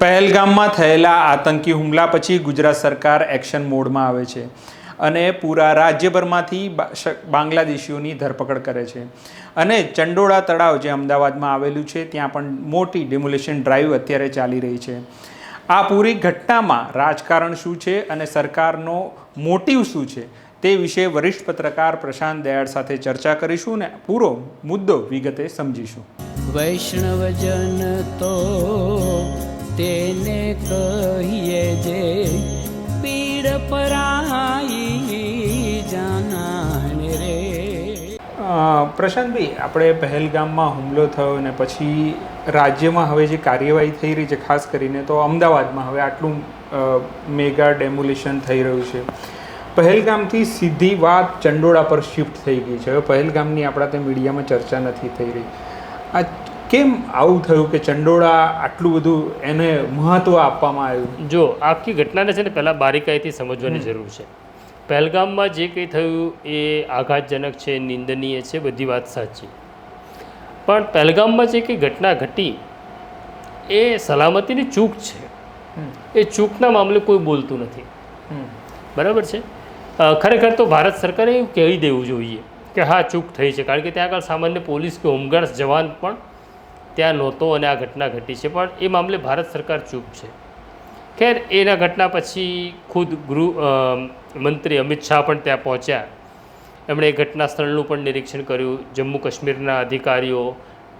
પહેલગામમાં થયેલા આતંકી હુમલા પછી ગુજરાત સરકાર એક્શન મોડમાં આવે છે અને પૂરા રાજ્યભરમાંથી બાંગ્લાદેશીઓની ધરપકડ કરે છે. અને ચંડોળા તળાવ જે અમદાવાદમાં આવેલું છે, ત્યાં પણ મોટી ડેમોલેશન ડ્રાઈવ અત્યારે ચાલી રહી છે. આ પૂરી ઘટનામાં રાજકારણ શું છે અને સરકારનો મોટિવ શું છે તે વિશે વરિષ્ઠ પત્રકાર પ્રશાંત દયાળ સાથે ચર્ચા કરીશું ને પૂરો મુદ્દો વિગતે સમજીશું. વૈષ્ણવજન તો તેને કહીએ જે પીડ પરાઈ જાનાને રે. પ્રશાંતભાઈ આપણે પહેલગામમાં હુમલો થયો અને પછી રાજ્યમાં હવે જે કાર્યવાહી થઈ રહી છે, ખાસ કરીને તો અમદાવાદમાં હવે આટલું મેગા ડેમોલિશન થઈ રહ્યું છે. પહેલગામથી સીધી વાત ચંડોળા પર શિફ્ટ થઈ ગઈ છે. હવે પહેલગામની આપણા તે મીડિયામાં ચર્ચા નથી થઈ રહી. આ કેમ આવું થયું કે ચંડોળા આટલું બધું એને મહત્ત્વ આપવામાં આવ્યું? જો આખી ઘટનાને છે ને પહેલાં બારીકાઈથી સમજવાની જરૂર છે. પહેલગામમાં જે કંઈ થયું એ આઘાતજનક છે નિંદનીય છે બધી વાત સાચી. પણ પહેલગામમાં જે કંઈ ઘટના ઘટી એ સલામતીની ચૂક છે. એ ચૂકના મામલે કોઈ બોલતું નથી. બરાબર છે? ખરેખર તો ભારત સરકારે એવું કહી દેવું જોઈએ કે હા ચૂક થઈ છે. કારણ કે ત્યાં આગળ સામાન્ય પોલીસ કે હોમગાર્ડ્સ જવાન પણ ત્યાં નહોતો અને આ ઘટના ઘટી છે, પણ એ મામલે ભારત સરકાર ચૂપ છે. ખેર, એના ઘટના પછી ખુદ ગૃહ મંત્રી અમિત શાહ પણ ત્યાં પહોંચ્યા. એમણે ઘટના સ્થળનું પણ નિરીક્ષણ કર્યું. જમ્મુ કાશ્મીરના અધિકારીઓ,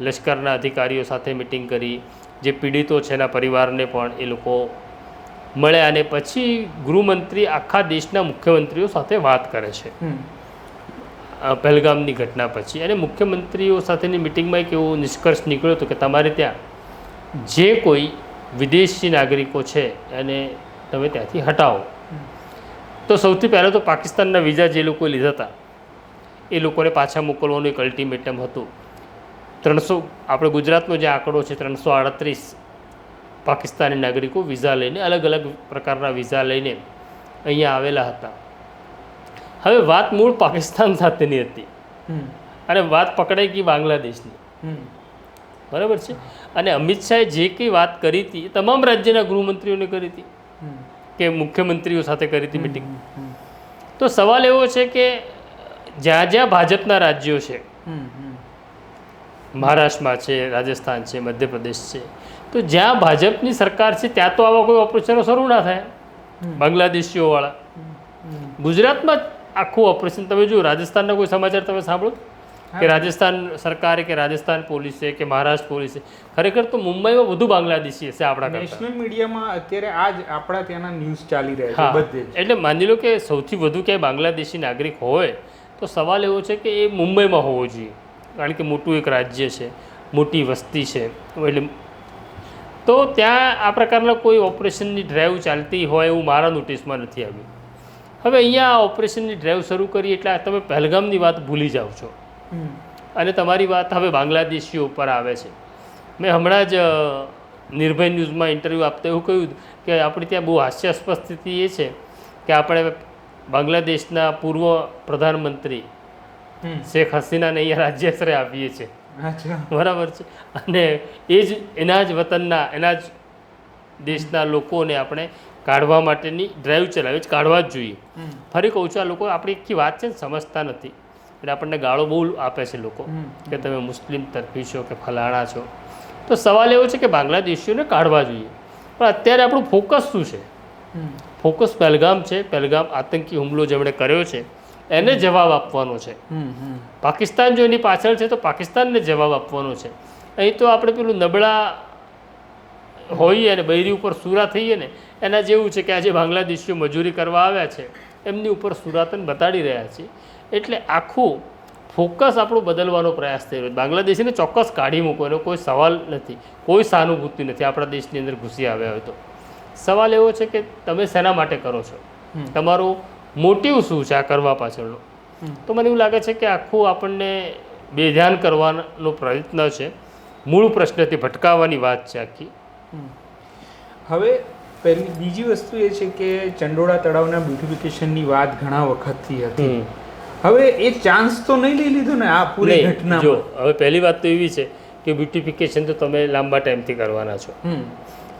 લશ્કરના અધિકારીઓ સાથે મિટિંગ કરી. જે પીડિતો છે એના પરિવારને પણ એ લોકો મળ્યા અને પછી ગૃહમંત્રી આખા દેશના મુખ્યમંત્રીઓ સાથે વાત કરે છે. પહેલગામની ઘટના પછી. અને મુખ્યમંત્રીઓ સાથેની મિટિંગમાં એક એવો નિષ્કર્ષ નીકળ્યો હતો કે તમારે ત્યાં જે કોઈ વિદેશી નાગરિકો છે એને તમે ત્યાંથી હટાવો. તો સૌથી પહેલાં તો પાકિસ્તાનના વિઝા જે લોકોએ લીધા હતા, એ લોકોને પાછા મોકલવાનું એક અલ્ટિમેટમ હતું. ત્રણસો, આપણે ગુજરાતનો જે આંકડો છે, ત્રણસો આડત્રીસ પાકિસ્તાની નાગરિકો વિઝા લઈને અલગ અલગ પ્રકારના વિઝા લઈને અહીંયા આવેલા હતા. હવે વાત મૂળ પાકિસ્તાન સાથેની હતી. અને વાત પકડાઈ ગઈ બાંગ્લાદેશની. બરાબર છે? અને અમિત શાહે જે કંઈ વાત કરી હતી એ તમામ રાજ્યના ગૃહમંત્રીઓને કરી હતી. કે મુખ્યમંત્રીઓ સાથે કરી હતી મિટિંગ તો સવાલ એવો છે કે જ્યાં જ્યાં ભાજપના રાજ્યો છે મહારાષ્ટ્રમાં છે રાજસ્થાન છે મધ્યપ્રદેશ છે તો જ્યાં ભાજપની સરકાર છે ત્યાં તો આવા કોઈ ઓપરેશનો શરૂ ના થાય. બાંગ્લાદેશીઓવાળા. ગુજરાતમાં આખું ઓપરેશન તમે જો રાજસ્થાનના કોઈ સમાચાર તમે સાંભળો? કે રાજસ્થાન સરકારે કે રાજસ્થાન પોલીસે કે મહારાષ્ટ્ર પોલીસે? ખરેખર તો મુંબઈમાં વધુ બાંગ્લાદેશી હશે આપણા નેશનલ મીડિયામાં અત્યારે આજ આપણા ત્યાંના ન્યૂઝ ચાલી રહ્યા છે બધે એટલે માની લો કે સૌથી વધુ ક્યાંય બાંગ્લાદેશી નાગરિક હોય તો સવાલ એવો છે કે એ મુંબઈમાં હોવો જોઈએ. કારણ કે મોટું એક રાજ્ય છે મોટી વસ્તી છે એટલે તો ત્યાં આ પ્રકારના કોઈ ઓપરેશનની ડ્રાઈવ ચાલતી હોય એવું મારા નોટિસમાં નથી આવ્યું. હવે અહીંયા આ ઓપરેશનની ડ્રાઈવ શરૂ કરી એટલે તમે પહેલગામની વાત ભૂલી જાઓ છો. અને તમારી વાત હવે બાંગ્લાદેશીઓ ઉપર આવે છે. મેં હમણાં જ નિર્ભય ન્યૂઝમાં ઇન્ટરવ્યૂ આપતા એવું કહ્યું કે આપણે ત્યાં બહુ હાસ્યાસ્પદ સ્થિતિ એ છે કે આપણે બાંગ્લાદેશના પૂર્વ પ્રધાનમંત્રી શેખ હસીનાને અહીંયા રાજ્યાશ્રય આપીએ છીએ. બરાબર છે. અને એ જ એના જ વતનના એના જ દેશના લોકોને આપણે કાઢવા માટેની ડ્રાઈવ ચલાવી કાઢવા જ જોઈએ. ફરી કહું છું આ લોકો આપણી આખી વાત છે ને સમજતા નથી. એટલે આપણને ગાળો બહુ આપે છે લોકો કે તમે મુસ્લિમ તરફી છો કે ફલાણા છો. તો સવાલ એવો છે કે બાંગ્લાદેશીઓને કાઢવા જોઈએ. પણ અત્યારે આપણું ફોકસ શું છે? ફોકસ પહેલગામ છે. પહેલગામ આતંકી હુમલો જેમણે કર્યો છે એને જવાબ આપવાનો છે. પાકિસ્તાન જો એની પાછળ છે તો પાકિસ્તાનને જવાબ આપવાનો છે. અહીં તો આપણે પેલું નબળા હોઈએ અને બૈરી ઉપર સુરા થઈએ ને એના જેવું છે કે આજે બાંગ્લાદેશીઓ મજૂરી કરવા આવ્યા છે એમની ઉપર સુરાતન બતાડી રહ્યા છે. એટલે આખું ફોકસ આપણો બદલવાનો પ્રયાસ થઈ રહ્યો છે. બાંગ્લાદેશીને ચોક્કસ કાઢી મૂકો એનો કોઈ સવાલ નથી કોઈ સહાનુભૂતિ નથી આપણા દેશની અંદર ઘૂસી આવ્યા હોય તો. સવાલ એવો છે કે તમે શેના માટે કરો છો? તમારું તમારો મોટિવ શું છે આ કરવા પાછળનો? તો મને એવું લાગે છે કે આખું આપણને બેધ્યાન કરવાનો પ્રયત્ન છે. મૂળ પ્રશ્નથી ભટકાવવાની વાત છે આખી. હવે પહેલી બીજી વસ્તુ એ છે કે ચંડોળા તળાવના બ્યુટિફિકેશનની વાત ઘણા વખતથી હતી. હવે એ ચાન્સ તો નહીં લઈ લીધો ને આ પૂરી ઘટના જો હવે પહેલી વાત તો એવી છે કે બ્યુટિફિકેશન તો તમે લાંબા ટાઈમથી કરવાના છો.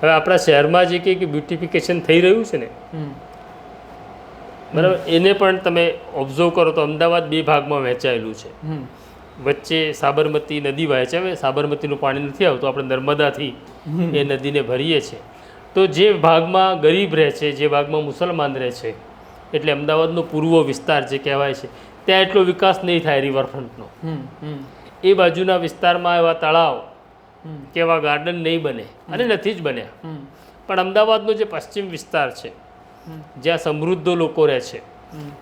હવે આપણા શહેરમાં જે કંઈ બ્યુટિફિકેશન થઈ રહ્યું છે ને બરાબર એને પણ તમે ઓબ્ઝર્વ કરો તો અમદાવાદ બે ભાગમાં વહેંચાયેલું છે. વચ્ચે સાબરમતી નદી વહે છે હવે સાબરમતીનું પાણી નથી આવતું આપણે નર્મદાથી એ નદીને ભરીએ છીએ. તો જે ભાગમાં ગરીબ રહે છે જે ભાગમાં મુસલમાન રહે છે એટલે અમદાવાદનો પૂર્વ વિસ્તાર જે કહેવાય છે ત્યાં એટલો વિકાસ નહીં થાય રિવરફ્રન્ટનો એ બાજુના વિસ્તારમાં એવા તળાવ. કે એવા ગાર્ડન નહીં બને અને નથી જ બન્યા. પણ અમદાવાદનો જે પશ્ચિમ વિસ્તાર છે જ્યાં સમૃદ્ધ લોકો રહે છે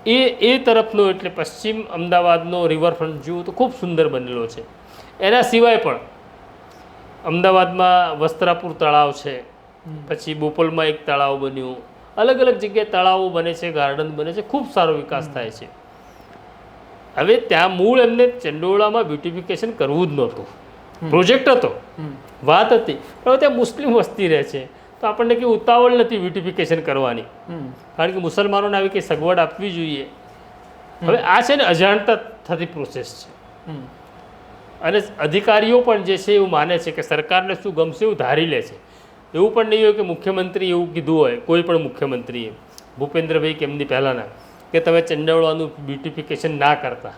એ એ તરફનો એટલે પશ્ચિમ અમદાવાદનો રિવરફ્રન્ટ જુઓ તો ખૂબ સુંદર બનેલો છે. એના સિવાય પણ અમદાવાદમાં વસ્ત્રાપુર તળાવ છે પછી બોપલમાં એક તળાવ બન્યું. અલગ અલગ જગ્યાએ તળાવો બને છે ગાર્ડન બને છે ખૂબ સારો વિકાસ થાય છે. હવે ત્યાં મૂળ એમને ચંડોળામાં બ્યુટિફિકેશન કરવું જ નહોતું. પ્રોજેક્ટ હતો. વાત હતી. પણ હવે ત્યાં મુસ્લિમ વસ્તી રહે છે. તો આપણને કંઈ ઉતાવળ નથી બ્યુટિફિકેશન કરવાની. કારણ કે મુસલમાનોને આવી કંઈ સગવડ આપવી જોઈએ. હવે આ છે ને અજાણતા થતી પ્રોસેસ છે અને અધિકારીઓ પણ જે છે એવું માને છે કે સરકારને શું ગમશે એવું ધારી લે છે. એવું પણ નહીં હોય કે મુખ્યમંત્રી એવું કીધું હોય કોઈ પણ મુખ્યમંત્રીએ. ભૂપેન્દ્રભાઈ કે એમની પહેલાંના કે તમે ચંડોળાનું બ્યુટિફિકેશન ના કરતા.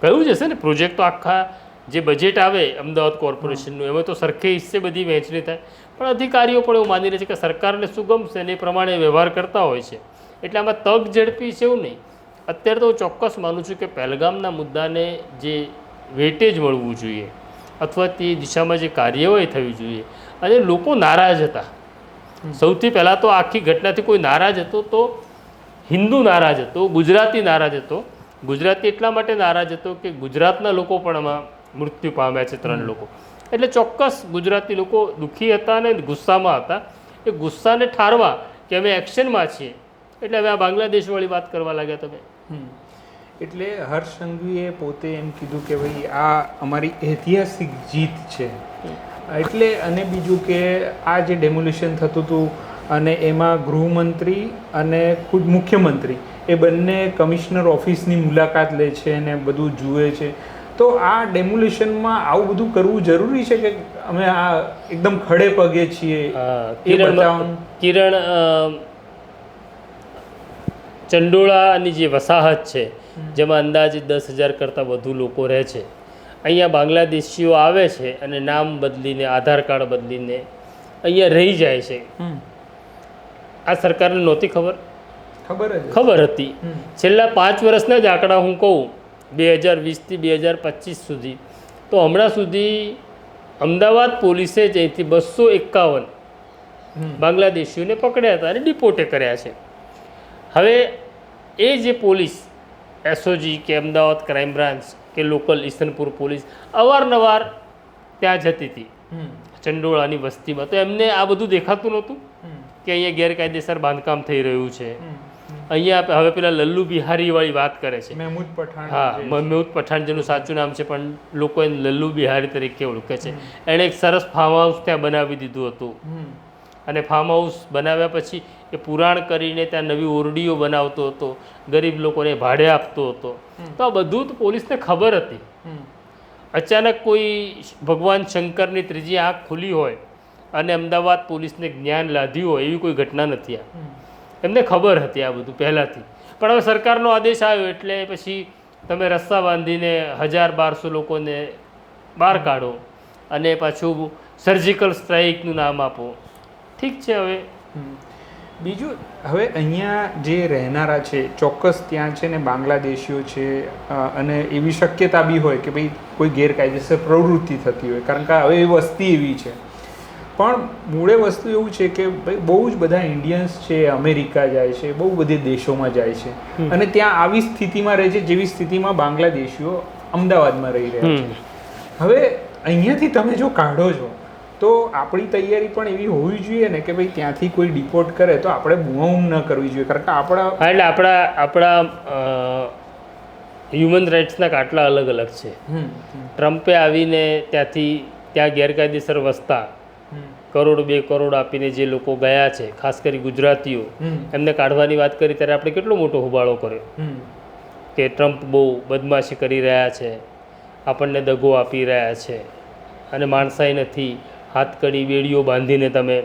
કહ્યું જ હશે ને પ્રોજેક્ટ તો આખા જે બજેટ આવે અમદાવાદ કોર્પોરેશનનું એમાં તો સરખે હિસ્સે બધી વહેંચણી થાય. પણ અધિકારીઓ પણ એવું માની રહે છે કે સરકારને શું ગમશે ને એ પ્રમાણે વ્યવહાર કરતા હોય છે. એટલે આમાં તક ઝડપી છે એવું નહીં. અત્યારે તો હું ચોક્કસ માનું છું કે પહેલગામના મુદ્દાને જે વેટેજ મળવું જોઈએ અથવા તે દિશામાં જે કાર્યવાહી થવી જોઈએ અને લોકો નારાજ હતા. સૌથી પહેલાં તો આખી ઘટનાથી કોઈ નારાજ હતો તો હિન્દુ નારાજ હતો ગુજરાતી નારાજ હતો. ગુજરાતી એટલા માટે નારાજ હતો કે ગુજરાતના લોકો પણ આમાં મૃત્યુ પામ્યા છે ત્રણ લોકો. એટલે ચોક્કસ ગુજરાતી લોકો દુઃખી હતા અને ગુસ્સામાં હતા. એ ગુસ્સાને ઠારવા કે અમે એક્શનમાં છીએ. એટલે હવે આ બાંગ્લાદેશવાળી વાત કરવા લાગ્યા તમે. એટલે હર્ષ સંઘવીએ પોતે એમ કીધું કે ભાઈ આ અમારી ઐતિહાસિક જીત છે. એટલે અને બીજું કે આ જે ડેમોલિશન થતું હતું અને એમાં ગૃહમંત્રી અને ખુદ મુખ્યમંત્રી એ બંને કમિશનર ઓફિસની મુલાકાત લે છે અને બધું જુએ છે. તો આ ડેમોલિશનમાં આવું બધું કરવું જરૂરી છે કે અમે આ એકદમ ખડે પગે છીએ? કિરણ કિરણ ચંડોળાની જે વસાહત છે જેમાં અંદાજે દસ હજાર કરતાં વધુ લોકો રહે છે. અહીંયા બાંગ્લાદેશીઓ આવે છે અને નામ બદલીને આધાર કાર્ડ બદલીને અહીંયા રહી જાય છે. આ સરકારને નહોતી ખબર? ખબર ખબર હતી. છેલ્લા પાંચ વર્ષના જ આંકડા હું કહું બે હજાર વીસથી બે હજાર પચીસ સુધી. તો હમણાં સુધી અમદાવાદ પોલીસે જ અહીંથી બસો એકાવન બાંગ્લાદેશીઓને પકડ્યા હતા અને ડિપોર્ટે કર્યા છે. હવે એ જે પોલીસ એસઓજી કે અમદાવાદ ક્રાઇમ બ્રાન્ચ કે લોકલ ઈસનપુર પોલીસ અવારનવાર ત્યાં જતી હતી. ચંડોળાની વસ્તીમાં. તો એમને આ બધું દેખાતું નહોતું. કે અહીંયા ગેરકાયદેસર બાંધકામ થઈ રહ્યું છે. અહીંયા હવે પેલા લલ્લુ બિહારી વાળી વાત કરે છે. મહેમૂદ પઠાણ હા મહેમૂદ પઠાણ જેનું સાચું નામ છે પણ લોકો એને લલ્લુ બિહારી તરીકે ઓળખે છે. એણે એક સરસ ફાર્મ હાઉસ ત્યાં બનાવી દીધું હતું. અને ફાર્મ હાઉસ બનાવ્યા પછી એ પુરાણ કરીને ત્યાં નવી ઓરડીઓ બનાવતો હતો ગરીબ લોકોને ભાડે આપતો હતો. તો આ બધું તો પોલીસને ખબર હતી. અચાનક કોઈ ભગવાન શંકરની ત્રીજી આંખ ખુલી હોય અને અમદાવાદ પોલીસને જ્ઞાન લાધ્યું હોય એવી કોઈ ઘટના નથી આ. એમને ખબર હતી આ બધું પહેલાંથી. પણ હવે સરકારનો આદેશ આવ્યો એટલે પછી તમે રસ્તા બાંધીને હજાર બારસો લોકોને બહાર કાઢો અને પાછું સર્જિકલ સ્ટ્રાઇકનું નામ આપો. ઠીક છે હવે. બીજું હવે અહીંયા જે રહેનારા છે ચોક્કસ ત્યાં છે ને બાંગ્લાદેશીઓ છે અને એવી શક્યતા બી હોય કે ભાઈ કોઈ ગેરકાયદેસર પ્રવૃત્તિ થતી હોય. કારણ કે હવે એ વસ્તી એવી છે. પણ મૂળે વસ્તુ એવું છે કે ભાઈ બહુ જ બધા ઇન્ડિયન્સ છે અમેરિકા જાય છે બહુ બધી દેશોમાં જાય છે. અને ત્યાં આવી સ્થિતિમાં રહે છે જેવી સ્થિતિમાં બાંગ્લાદેશીઓ અમદાવાદમાં રહી રહ્યા છે. હવે અહીંયાથી તમે જો કાઢો છો તો આપણી તૈયારી પણ એવી હોવી જોઈએ ને કે ભાઈ ત્યાંથી કોઈ ડિપોર્ટ કરે તો આપણે બૂમ ન કરવી જોઈએ. કારણ કે આપણા એટલે આપણા આપણા હ્યુમન રાઇટ્સના કાટલા અલગ અલગ છે. ટ્રમ્પે આવીને ત્યાંથી ત્યાં ગેરકાયદેસર વસતા. કરોડ બે કરોડ આપીને જે લોકો ગયા છે ખાસ કરી ગુજરાતીઓ એમને કાઢવાની વાત કરી ત્યારે આપણે કેટલો મોટો હોબાળો કર્યો. કે ટ્રમ્પ બહુ બદમાશી કરી રહ્યા છે આપણને દગો આપી રહ્યા છે અને માણસાઈ નથી. હાથકડી બેડીઓ બાંધીને તમે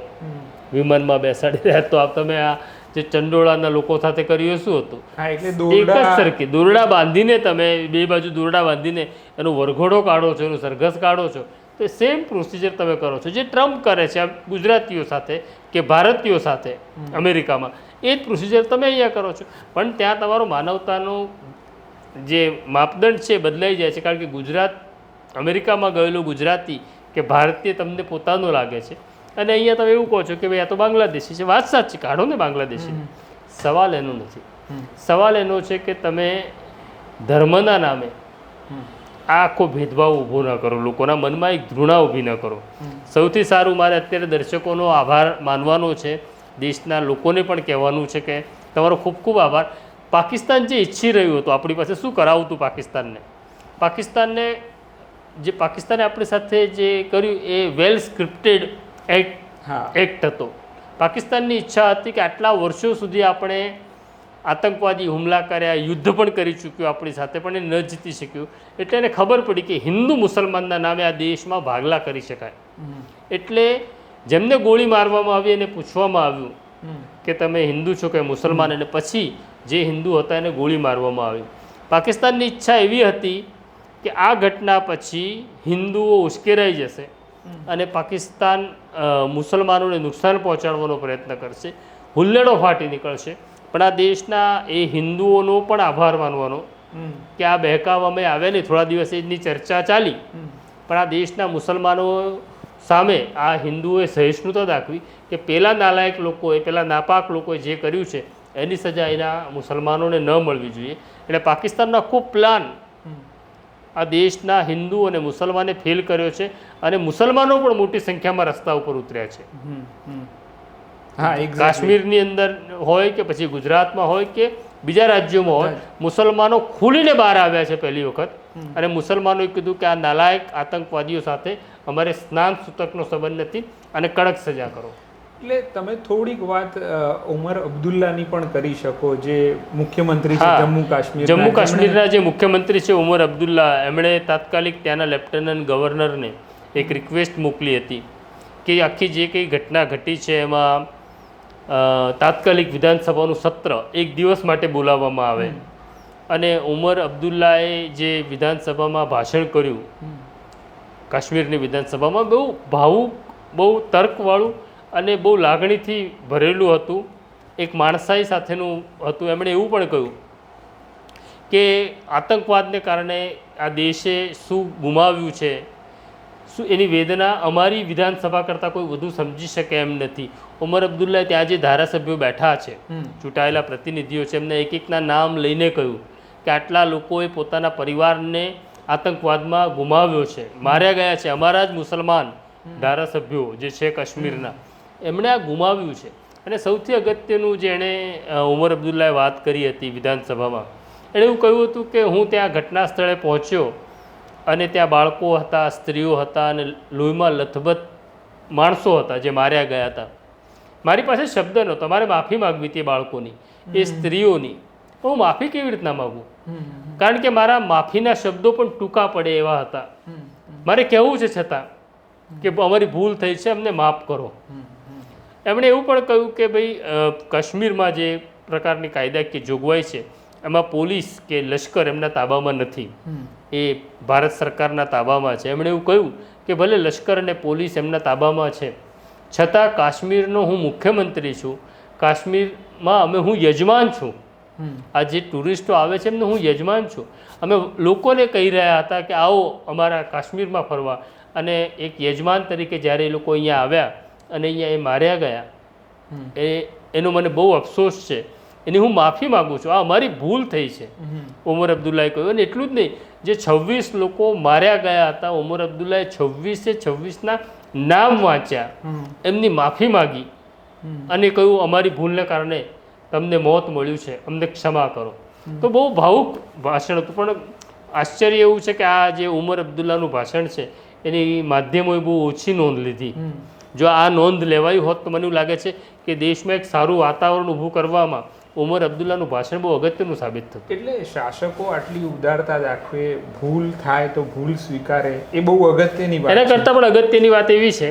વિમાનમાં બેસાડી રહ્યા તો આપ તમે આ જે ચંડોળાના લોકો સાથે કર્યું શું હતું? એક જ દોરડા સરખી દોરડા બાંધીને તમે બે બાજુ દોરડા બાંધીને એનો વરઘોડો કાઢો છો એનો સરઘસ કાઢો છો તો સેમ પ્રોસિજર તમે કરો છો. જે ટ્રમ્પ કરે છે ગુજરાતીઓ સાથે કે ભારતીયો સાથે અમેરિકામાં એ જ પ્રોસિજર તમે અહીંયા કરો છો. પણ ત્યાં તમારો માનવતાનો જે માપદંડ છે બદલાઈ જાય છે. કારણ કે ગુજરાત અમેરિકામાં ગયેલો ગુજરાતી કે ભારતીય તમને પોતાનો લાગે છે. અને અહીંયા તમે એવું કહો છો કે ભાઈ આ તો બાંગ્લાદેશી છે. વાત સાચી કાઢો ને બાંગ્લાદેશી. સવાલ એનો નથી. સવાલ એનો છે કે તમે ધર્મના નામે આખો ભેદભાવ ઊભો ન કરો લોકોના મનમાં એક ધૃણા ઊભી ન કરો. સૌથી સારું મારે અત્યારે દર્શકોનો આભાર માનવાનો છે. દેશના લોકોને પણ કહેવાનું છે કે તમારો ખૂબ ખૂબ આભાર. પાકિસ્તાન જે ઈચ્છી રહ્યું હતું આપણી પાસે શું કરાવતું પાકિસ્તાનને? પાકિસ્તાનને જે પાકિસ્તાને આપણી સાથે જે કર્યું એ વેલ સ્ક્રિપ્ટેડ એક્ટ હા. એક્ટ હતો. પાકિસ્તાનની ઈચ્છા હતી કે આટલા વર્ષો સુધી આપણે આતંકવાદી હુમલા કર્યા યુદ્ધ પણ કરી ચૂક્યું આપણી સાથે પણ એ ન જીતી શક્યું. એટલે એને ખબર પડી કે હિન્દુ મુસલમાનના નામે આ દેશમાં ભાગલા કરી શકાય. એટલે જેમને ગોળી મારવામાં આવી એને પૂછવામાં આવ્યું કે તમે હિન્દુ છો કે મુસલમાન અને પછી જે હિન્દુ હતા એને ગોળી મારવામાં આવી. પાકિસ્તાનની ઈચ્છા એવી હતી કે આ ઘટના પછી હિન્દુઓ ઉશ્કેરાઈ જશે અને પાકિસ્તાન મુસલમાનોને નુકસાન પહોંચાડવાનો પ્રયત્ન કરશે. હુલ્લડો ફાટી નીકળશે. પણ આ દેશના એ હિન્દુઓનો પણ આભાર માનવાનો કે આ બહેકાવામાં આવ્યા નહીં. થોડા દિવસ એની ચર્ચા ચાલી. પણ આ દેશના મુસલમાનો સામે આ હિન્દુઓએ સહિષ્ણુતા દાખવી કે પહેલાં નાલાયક લોકોએ પહેલાં નાપાક લોકોએ જે કર્યું છે એની સજા એના મુસલમાનોને ન મળવી જોઈએ. એટલે પાકિસ્તાનનો આખો પ્લાન આ દેશના હિન્દુ અને મુસલમાને ફેલ કર્યો છે અને મુસલમાનો પણ મોટી સંખ્યામાં રસ્તા ઉપર ઉતર્યા છે. હા. કાશ્મીરની અંદર હોય કે પછી ગુજરાતમાં હોય કે બીજા રાજ્યોમાં હોય મુસલમાનો ખુલીને બહાર આવ્યા છે પહેલી વખત. અને મુસલમાનોએ કીધું કે આ નાલાયક આતંકવાદીઓ સાથે અમારે સ્નાન સૂતકનો સંબંધ નથી અને કડક સજા કરો. એટલે તમે થોડીક વાત ઉમર અબ્દુલ્લાની પણ કરી શકો જે મુખ્યમંત્રી છે જમ્મુ કાશ્મીર જમ્મુ કાશ્મીરના જે મુખ્યમંત્રી છે ઉમર અબ્દુલ્લા એમણે તાત્કાલિક ત્યાંના લેફ્ટનન્ટ ગવર્નરને એક રિક્વેસ્ટ મોકલી હતી કે આખી જે કંઈ ઘટના ઘટી છે એમાં તાત્કાલિક વિધાનસભાનું સત્ર એક દિવસ માટે બોલાવવામાં આવે. અને ઉમર અબ્દુલ્લાએ જે વિધાનસભામાં ભાષણ કર્યું કાશ્મીરની વિધાનસભામાં બહુ ભાવુક બહુ તર્કવાળું અને બહુ લાગણીથી ભરેલું હતું. એક માણસાઈ સાથેનું હતું. એમણે એવું પણ કહ્યું કે આતંકવાદને કારણે આ દેશે શું ગુમાવ્યું છે? શું એની વેદના અમારી વિધાનસભા કરતાં કોઈ વધુ સમજી શકે એમ નથી? ઉમર અબ્દુલ્લા ત્યાં જે ધારાસભ્યો બેઠા છે ચૂંટાયેલા પ્રતિનિધિઓ છે એમને એક એકના નામ લઈને કહ્યું કે આટલા લોકોએ પોતાના પરિવારને આતંકવાદમાં ગુમાવ્યો છે. માર્યા ગયા છે અમારા જ મુસલમાન ધારાસભ્યો જે છે કાશ્મીરના. એમણે આ ગુમાવ્યું છે. અને સૌથી અગત્યનું જે એણે ઉમર અબ્દુલ્લાએ વાત કરી હતી વિધાનસભામાં એણે એવું કહ્યું હતું કે હું ત્યાં ઘટના સ્થળે પહોંચ્યો અને ત્યાં બાળકો હતા સ્ત્રીઓ હતા અને લોહીમાં લથબથ માણસો હતા જે માર્યા ગયા હતા. મારી પાસે શબ્દ નહોતો મારે માફી માગવી હતી બાળકોની એ સ્ત્રીઓની. હું માફી કેવી રીતના માગું? કારણ કે મારા માફીના શબ્દો પણ ટૂંકા પડે એવા હતા. મારે કહેવું છે છતાં કે અમારી ભૂલ થઈ છે અમને માફ કરો. એમણે એવું પણ કહ્યું કે ભાઈ કાશ્મીરમાં જે પ્રકારની કાયદાકીય જોગવાઈ છે એમાં પોલીસ કે લશ્કર એમના તાબામાં નથી. એ ભારત સરકારના તાબામાં છે. એમણે એવું કહ્યું કે ભલે લશ્કર અને પોલીસ એમના તાબામાં છે છતાં કાશ્મીરનો હું મુખ્યમંત્રી છું. કાશ્મીરમાં અમે હું યજમાન છું. આ જે ટુરિસ્ટો આવે છે એમને હું યજમાન છું. અમે લોકોને કહી રહ્યા હતા કે આવો અમારા કાશ્મીરમાં ફરવા. અને એક યજમાન તરીકે જ્યારે એ લોકો અહીંયા આવ્યા અને અહીંયા એ માર્યા ગયા. એ એનો મને બહુ અફસોસ છે. એની હું માફી માગું છું. આ અમારી ભૂલ થઈ છે. ઉમર અબ્દુલ્લાએ કહ્યું અને એટલું જ નહીં જે છવ્વીસ લોકો માર્યા ગયા હતા ઉમર અબ્દુલ્લાએ છવ્વીસે છવ્વીસના નામ વાંચ્યા. એમની માફી માગી. અને કહ્યું અમારી ભૂલને કારણે તમને મોત મળ્યું છે. અમને ક્ષમા કરો. તો બહુ ભાવુક ભાષણ હતું. પણ આશ્ચર્ય એવું છે કે આ જે ઉમર અબ્દુલ્લાનું ભાષણ છે એની માધ્યમોએ બહુ ઓછી નોંધ લીધી. જો આ નોંધ લેવાઈ હોત તો મને એવું લાગે છે કે દેશમાં એક સારું વાતાવરણ ઊભું કરવામાં ઉમર અબ્દુલ્લાનું ભાષણ બહુ અગત્યનું સાબિત થતું. એટલે શાસકો આટલી ઉદારતા દાખવે ભૂલ થાય તો ભૂલ સ્વીકારે એ બહુ અગત્યની વાત એના કરતાં પણ અગત્યની વાત એવી છે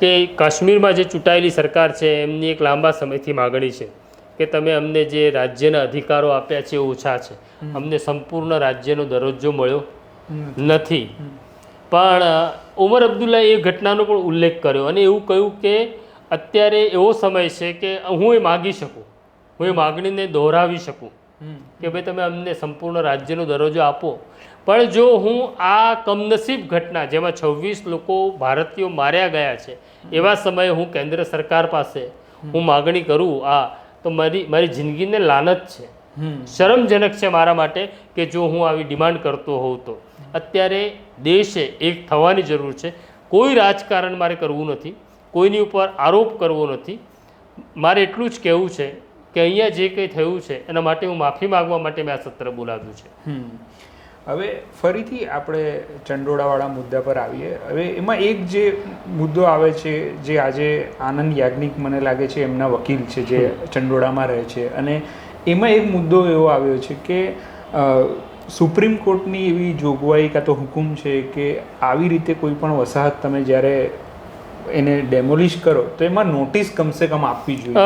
કે કાશ્મીરમાં જે ચૂંટાયેલી સરકાર છે એમની એક લાંબા સમયથી માગણી છે કે તમે અમને જે રાજ્યના અધિકારો આપ્યા છે એ ઓછા છે. અમને સંપૂર્ણ રાજ્યનો દરજ્જો મળ્યો નથી. પણ ઉમર અબ્દુલ્લાએ એ ઘટનાનો પણ ઉલ્લેખ કર્યો અને એવું કહ્યું કે અત્યારે એવો સમય છે કે હું એ માગી શકું. હું એ માગણીને દોહરાવી શકું કે ભાઈ તમે અમને સંપૂર્ણ રાજ્યનો દરજ્જો આપો. પણ જો હું આ કમનસીબ ઘટના જેમાં છવ્વીસ લોકો ભારતીયો માર્યા ગયા છે એવા સમયે હું કેન્દ્ર સરકાર પાસે હું માગણી કરું આ તો મારી મારી જિંદગીને લાનત છે. શરમજનક છે મારા માટે કે જો હું આવી ડિમાન્ડ કરતો હોઉં તો. અત્યારે દેશે એક થવાની જરૂર છે. કોઈ રાજકારણ મારે કરવું નથી. કોઈની ઉપર આરોપ કરવો નથી. મારે એટલું જ કહેવું છે કે અહીંયા જે કંઈ થયું છે એના માટે હું માફી માગવા માટે મેં આ સત્ર બોલાવ્યું છે. હવે ફરીથી આપણે ચંડોળાવાળા મુદ્દા પર આવીએ. હવે એમાં એક જે મુદ્દો આવે છે જે આજે આનંદ યાજ્ઞિક મને લાગે છે એમના વકીલ છે જે ચંડોળામાં રહે છે. અને એમાં એક મુદ્દો એવો આવ્યો છે કે સુપ્રીમ કોર્ટની એવી જોગવાઈ કાં તો હુકુમ છે કે આવી રીતે કોઈ પણ વસાહત તમે જ્યારે એને ડેમોલિશ કરો તો એમાં નોટિસ કમસે કમ આપવી જોઈએ.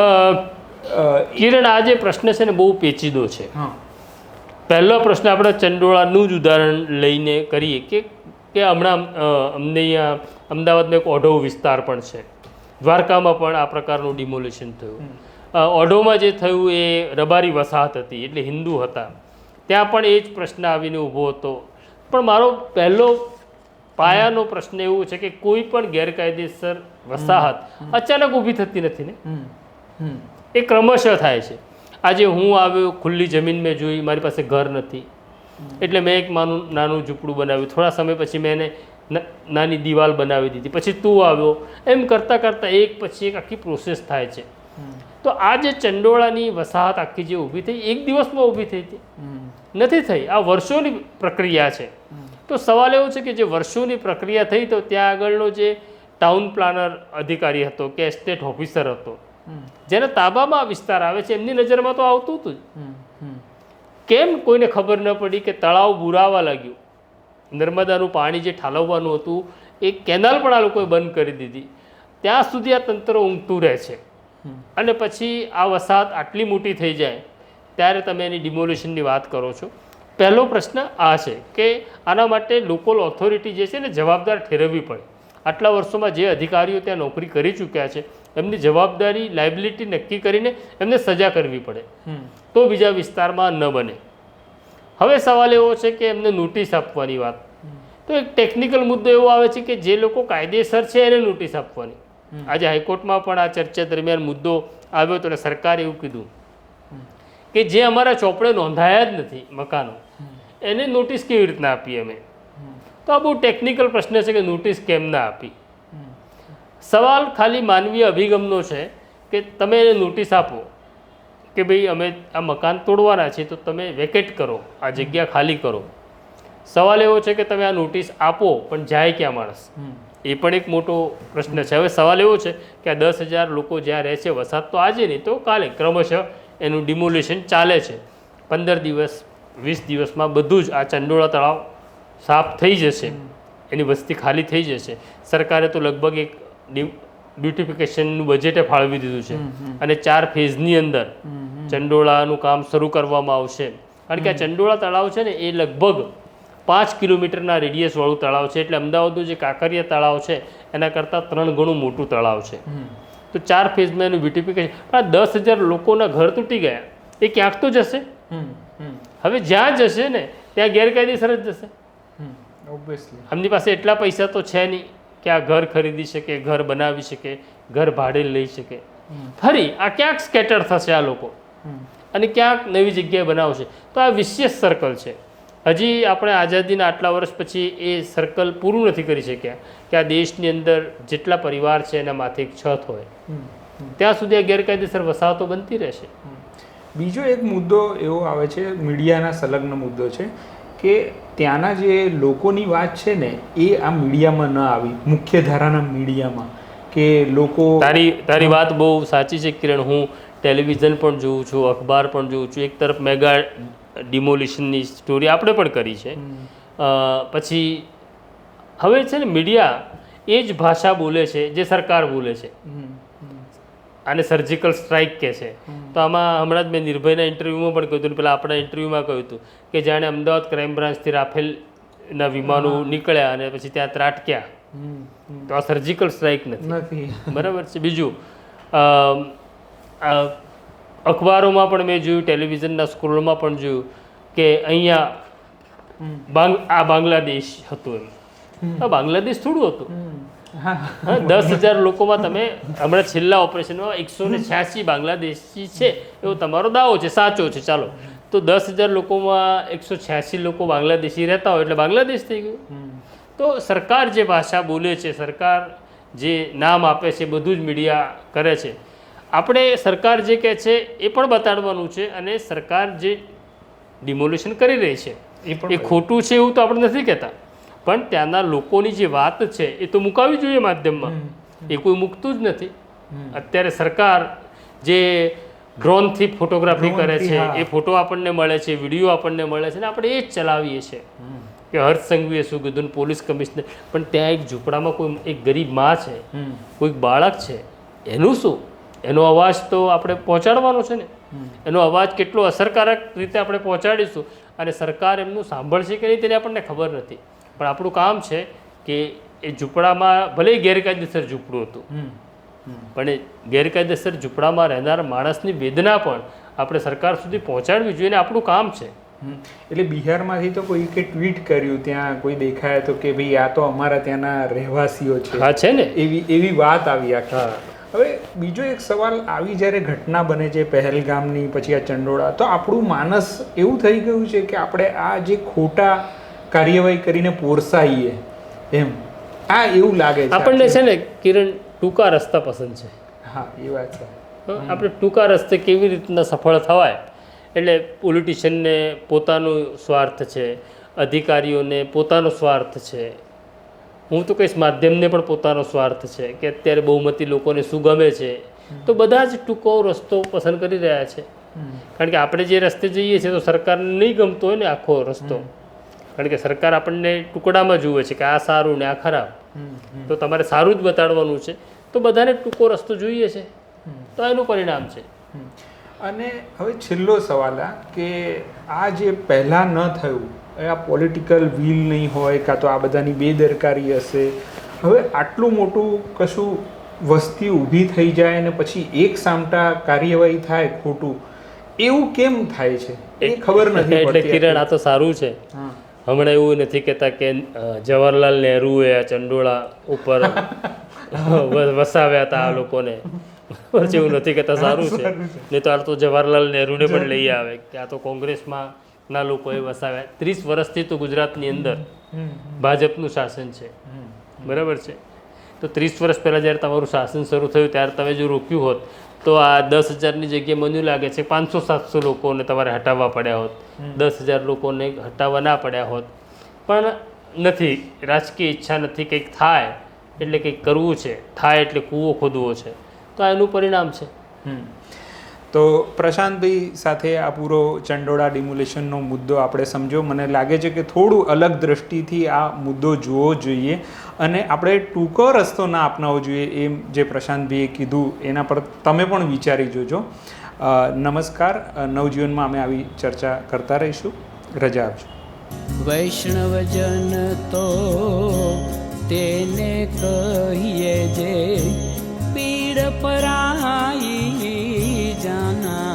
કિરણ આ જે પ્રશ્ન છે ને બહુ પેચીદો છે. હા. પહેલો પ્રશ્ન આપણે ચંડોળાનું જ ઉદાહરણ લઈને કરીએ કે કે હમણાં અમને અહીંયા અમદાવાદનો એક ઓઢો વિસ્તાર પણ છે. દ્વારકામાં પણ આ પ્રકારનું ડિમોલેશન થયું. ઓઢોમાં જે થયું એ રબારી વસાહત હતી એટલે હિન્દુ હતા. ત્યાં પણ એ જ પ્રશ્ન આવીને ઊભો હતો. પણ મારો પહેલો પાયાનો પ્રશ્ન એવો છે કે કોઈ પણ ગેરકાયદેસર વસાહત અચાનક ઊભી થતી નથી ને. એ ક્રમશઃ થાય છે. આજે હું આવ્યો ખુલ્લી જમીન મેં જોઈ મારી પાસે ઘર નથી. એટલે મેં એક માનું નાનું ઝૂંપડું બનાવ્યું. થોડા સમય પછી મેં એને નાની દિવાલ બનાવી દીધી. પછી તું આવ્યો. એમ કરતાં કરતાં એક પછી એક આખી પ્રોસેસ થાય છે. તો આ જે ચંડોળાની વસાહત આખી જે ઊભી થઈ એક દિવસમાં ઊભી થઈ હતી. નથી થઈ. આ વર્ષોની પ્રક્રિયા છે. તો સવાલ એવો છે કે જે વર્ષોની પ્રક્રિયા થઈ તો ત્યાં આગળનો જે ટાઉન પ્લાનર અધિકારી હતો કે એસ્ટેટ ઓફિસર હતો જેને તાબામાં આ વિસ્તાર આવે છે એમની નજરમાં તો આવતું હતું જ. કેમ કોઈને ખબર ન પડી કે તળાવ બુરાવા લાગ્યું? નર્મદાનું પાણી જે ઠાલવવાનું હતું એ કેનાલ પણ આ લોકોએ બંધ કરી દીધી. ત્યાં સુધી આ તંત્ર ઊંઘતું રહે છે. અને પછી આ વસાહત આટલી મોટી થઈ જાય ત્યારે તમે એની ડિમોલિશનની વાત કરો છો. પહેલો પ્રશ્ન આ છે કે આના માટે લોકલ ઓથોરિટી જે છે ને જવાબદાર ઠેરવવી પડે. આટલા વર્ષોમાં જે અધિકારીઓ ત્યાં નોકરી કરી ચૂક્યા છે એમની જવાબદારી લાયબિલિટી નક્કી કરીને એમને સજા કરવી પડે. તો બીજા વિસ્તારમાં ન બને. હવે સવાલ એવો છે કે એમને નોટિસ આપવાની વાત. તો એક ટેકનિકલ મુદ્દો એવો આવે છે કે જે લોકો કાયદેસર છે એને નોટિસ આપવાની. આજે હાઈકોર્ટમાં પણ આ ચર્ચા દરમિયાન મુદ્દો આવ્યો તો અને સરકારે એવું કીધું. કે જે અમારા ચોપડે નોંધાયા જ નથી મકાનો. એને નોટિસ કેવી રીતના આપીએ અમે? તો આ બહુ ટેકનિકલ પ્રશ્ન છે કે નોટિસ કેમ ના આપી? સવાલ ખાલી માનવીય અભિગમનો છે કે તમે એને નોટિસ આપો કે ભાઈ અમે આ મકાન તોડવાના છીએ તો તમે વેકેટ કરો આ જગ્યા ખાલી કરો. સવાલ એવો છે કે તમે આ નોટિસ આપો પણ જાય ક્યાં માણસ? એ પણ એક મોટો પ્રશ્ન છે. હવે સવાલ એવો છે કે આ દસ હજાર લોકો જ્યાં રહે છે વસાત તો આજે નહીં તો કાલે ક્રમશઃ એનું ડિમોલિશન ચાલે છે. પંદર દિવસ વીસ દિવસમાં બધું જ આ ચંડોળા તળાવ સાફ થઈ જશે. એની વસ્તી ખાલી થઈ જશે. સરકારે તો લગભગ એક બ્યુટિફિકેશનનું બજેટે ફાળવી દીધું છે. અને ચાર ફેઝની અંદર ચંડોળાનું કામ શરૂ કરવામાં આવશે. કારણ કે આ ચંડોળા તળાવ છે ને એ લગભગ પાંચ કિલોમીટરના રેડિયસવાળું તળાવ છે. એટલે અમદાવાદનું જે કાંકરિયા તળાવ છે એના કરતાં ત્રણ ગણું મોટું તળાવ છે. તો ચાર ફેઝમાં એનું બ્યુટિફિકેશન પણ આ દસ હજાર લોકોના ઘર તૂટી ગયા. એ ક્યાંક તો જશે. હવે જ્યાં જશે ને ત્યાં ગેરકાયદેસર જ જશે. એમની પાસે એટલા પૈસા તો છે નહીં કે આ ઘર ખરીદી શકે ઘર બનાવી શકે ઘર ભાડે લઈ શકે. ફરી આ ક્યાંક સ્કેટર થશે આ લોકો. અને ક્યાંક નવી જગ્યાએ બનાવશે. તો આ વિશેષ સર્કલ છે. હજી આપણે આઝાદીના આટલા વર્ષ પછી એ સર્કલ પૂરું નથી કરી શક્યા કે આ દેશની અંદર જેટલા પરિવાર છે એના માથે એક છત હોય. ત્યાં સુધી આ ગેરકાયદેસર વસાહતો બનતી રહેશે. બીજો એક મુદ્દો એવો આવે છે મીડિયાના સંલગ્ન મુદ્દો છે કે ત્યાંના જે લોકોની વાત છે ને એ આ મીડિયામાં ન આવી. મુખ્ય ધારાના મીડિયામાં કે લોકો તારી તારી વાત બહુ સાચી છે કિરણ. હું ટેલિવિઝન પણ જોઉં છું અખબાર પણ જોઉં છું. એક તરફ મેગા ડિમોલિશનની સ્ટોરી આપણે પણ કરી છે. પછી હવે છે ને મીડિયા એ જ ભાષા બોલે છે જે સરકાર બોલે છે. આને સર્જિકલ સ્ટ્રાઇક કહે છે. તો આમાં હમણાં જ મેં નિર્ભયના ઇન્ટરવ્યૂમાં પણ કહ્યું હતું પેલા આપણા ઇન્ટરવ્યૂમાં કહ્યું હતું કે જાણે અમદાવાદ ક્રાઇમ બ્રાન્ચથી રાફેલના વિમાનો નીકળ્યા અને પછી ત્યાં ત્રાટક્યા. તો આ સર્જિકલ સ્ટ્રાઇક નથી. બરાબર છે. બીજું અખબારોમાં પણ મેં જોયું ટેલિવિઝનના સ્ક્રોલમાં પણ જોયું કે અહીંયા બાંગ આ બાંગ્લાદેશ હતું એમ. બાંગ્લાદેશ થોડું હતું. દસ હજાર લોકોમાં તમે હમણાં છેલ્લા ઓપરેશનમાં એકસો ને છ્યાસી બાંગ્લાદેશી છે એવો તમારો દાવો છે સાચો છે. ચાલો. તો દસ હજાર લોકોમાં એકસો છ્યાસી લોકો બાંગ્લાદેશી રહેતા હોય એટલે બાંગ્લાદેશ થઈ ગયું. તો સરકાર જે ભાષા બોલે છે સરકાર જે નામ આપે છે બધું જ મીડિયા કરે છે. આપણે સરકાર જે કહે છે એ પણ બતાડવાનું છે અને સરકાર જે ડિમોલ્યુશન કરી રહી છે એ એ ખોટું છે એવું તો આપણે નથી કહેતા. પણ ત્યાંના લોકોની જે વાત છે એ તો મુકાવી જોઈએ માધ્યમમાં. એ કોઈ મૂકતું જ નથી. અત્યારે સરકાર જે ડ્રોનથી ફોટોગ્રાફી કરે છે એ ફોટો આપણને મળે છે વીડિયો આપણને મળે છે ને આપણે એ જ ચલાવીએ છીએ. કે હર્ષ સંઘવીએ શું કીધું પોલીસ કમિશનર. પણ ત્યાં એક ઝૂંપડામાં કોઈ એક ગરીબમાં છે કોઈક બાળક છે એનું શું? એનો અવાજ તો આપણે પહોંચાડવાનો છે ને. એનો અવાજ કેટલો અસરકારક રીતે આપણે પહોંચાડીશું અને સરકાર એમનું સાંભળશે કે નહીં તેની આપણને ખબર નથી. પણ આપણું કામ છે કે એ ઝૂંપડામાં ભલે ગેરકાયદેસર ઝૂંપડું હતું. પણ એ ગેરકાયદેસર ઝૂંપડામાં રહેનાર માણસની વેદના પણ આપણે સરકાર સુધી પહોંચાડવી જોઈએ ને આપણું કામ છે. એટલે બિહારમાંથી તો કોઈકે ટ્વીટ કર્યું ત્યાં કોઈ દેખાય તો કે ભાઈ આ તો અમારા ત્યાંના રહેવાસીઓ છે. હા છે ને. એવી એવી વાત આવી આખી. હવે બીજો એક સવાલ આવી જ્યારે ઘટના બને છે પહેલગામની પછી આ ચંડોળા તો આપણું માનસ એવું થઈ ગયું છે કે આપણે આ જે ખોટા કાર્યવાહી કરીને પોરસાઈએ એમ. આ એવું લાગે છે આપણને છે ને કિરણ ટૂંકા રસ્તા પસંદ છે. હા એ વાત છે. આપણે ટૂંકા રસ્તે કેવી રીતના સફળ થવાય? એટલે પોલિટિશિયનને પોતાનો સ્વાર્થ છે અધિકારીઓને પોતાનો સ્વાર્થ છે. હું તો કહીશ માધ્યમને પણ પોતાનો સ્વાર્થ છે કે અત્યારે બહુમતી લોકોને શું ગમે છે તો બધા જ ટૂંકો રસ્તો પસંદ કરી રહ્યા છે. કારણ કે આપણે જે રસ્તે જઈએ છીએ તો સરકારને નહીં ગમતો હોય ને આખો રસ્તો. કારણ કે સરકાર આપણને ટુકડામાં જુએ છે કે આ સારું ને આ ખરાબ. તો તમારે સારું જ બતાડવાનું છે. તો બધાને ટૂંકો રસ્તો જોઈએ છે. તો એનું પરિણામ છે. અને હવે છેલ્લો સવાલ આ કે આ જે પહેલાં ન થયું એ આ પોલિટિકલ વ્હીલ નહીં હોય કાં તો આ બધાની બેદરકારી હશે હવે આટલું મોટું કશું વસ્તી ઊભી થઈ જાય અને પછી એક સામટા કાર્યવાહી થાય ખોટું એવું કેમ થાય છે? એ ખબર નથી એટલે કિરણ આ તો સારું છે. હમણાં એવું નથી કહેતા કે જવાહરલાલ નહેરુએ આ ચંડોળા ઉપર વસાવ્યા હતા આ લોકોને. બરાબર છે, એવું નથી કહેતા સારું છે. નહીં તો આ તો જવાહરલાલ નહેરુને પણ લઈ આવે. કે આ તો કોંગ્રેસમાં ના લોકોએ વસાવ્યા. ત્રીસ વર્ષથી તો ગુજરાતની અંદર ભાજપનું શાસન છે. બરાબર છે. તો ત્રીસ વર્ષ પહેલાં જ્યારે તમારું શાસન શરૂ થયું ત્યારે તમે જો રોક્યું હોત તો આ દસ હજારની જગ્યાએ મને લાગે છે પાંચસો સાતસો લોકોને તમારે હટાવવા પડ્યા હોત. દસ હજાર લોકોને હટાવવા ના પડ્યા હોત. પણ નથી. રાજકીય ઈચ્છા નથી કંઈક થાય એટલે કંઈક કરવું છે. થાય એટલે કૂવો ખોદવો છે. તો આ એનું પરિણામ છે. હમ. તો પ્રશાંતભાઈ સાથે આ પૂરો ચંડોળા ડિમોલેશનનો મુદ્દો આપણે સમજો મને લાગે છે કે થોડું અલગ દ્રષ્ટિથી આ મુદ્દો જોવો જોઈએ અને આપણે ટૂંકો રસ્તો ના અપનાવવો જોઈએ એમ જે પ્રશાંતભાઈએ કીધું એના પર તમે પણ વિચારી જોજો. નમસ્કાર. નવજીવનમાં અમે આવી ચર્ચા કરતા રહીશું. રજા આપજો. વૈષ્ણવજન તો તેને કહીએ જે पीड़ पराई जाना